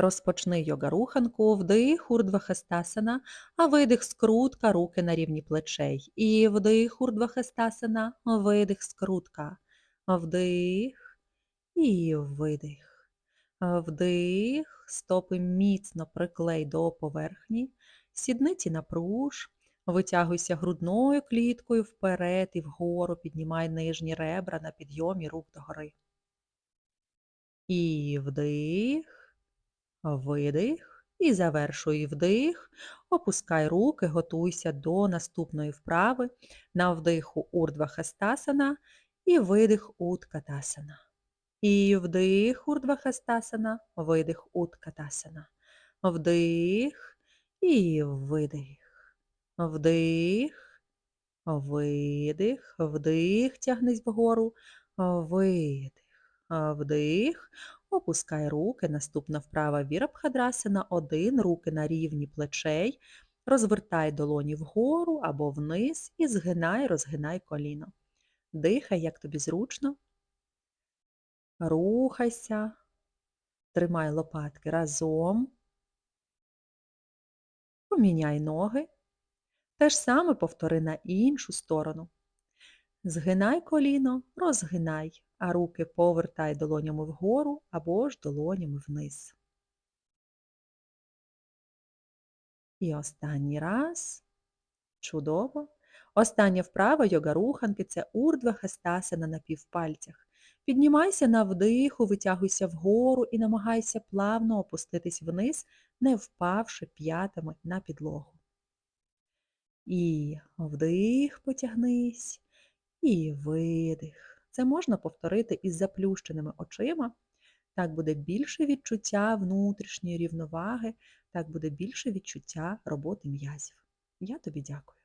Розпочни йога-руханку, вдих, урдвахастасана, а видих скрутка, руки на рівні плечей. І вдих, урдвахастасана, видих скрутка. Вдих і видих. Вдих, стопи міцно приклей до поверхні, сідниці напруж, витягуйся грудною кліткою вперед і вгору, піднімай нижні ребра на підйомі рук догори. І вдих, видих. І завершуй вдих. Опускай руки, готуйся до наступної вправи. На вдиху урдвахастасана і видих уткатасана. І вдих урдвахастасана, видих уткатасана. Вдих і видих. Вдих, видих, вдих, тягнись вгору, видих. Вдих, опускай руки, наступна вправа вірабхадрасана, один, руки на рівні плечей, розвертай долоні вгору або вниз і згинай, розгинай коліно. Дихай, як тобі зручно. Рухайся, тримай лопатки разом. Поміняй ноги. Те ж саме повтори на іншу сторону. Згинай коліно, розгинай, а руки повертай долонями вгору або ж долонями вниз. І останній раз. Чудово. Остання вправа йога-руханки – це урдва хастасана на півпальцях. Піднімайся на вдиху, витягуйся вгору і намагайся плавно опуститись вниз, не впавши п'ятами на підлогу. І вдих потягнись, і видих. Це можна повторити із заплющеними очима. Так буде більше відчуття внутрішньої рівноваги, так буде більше відчуття роботи м'язів. Я тобі дякую.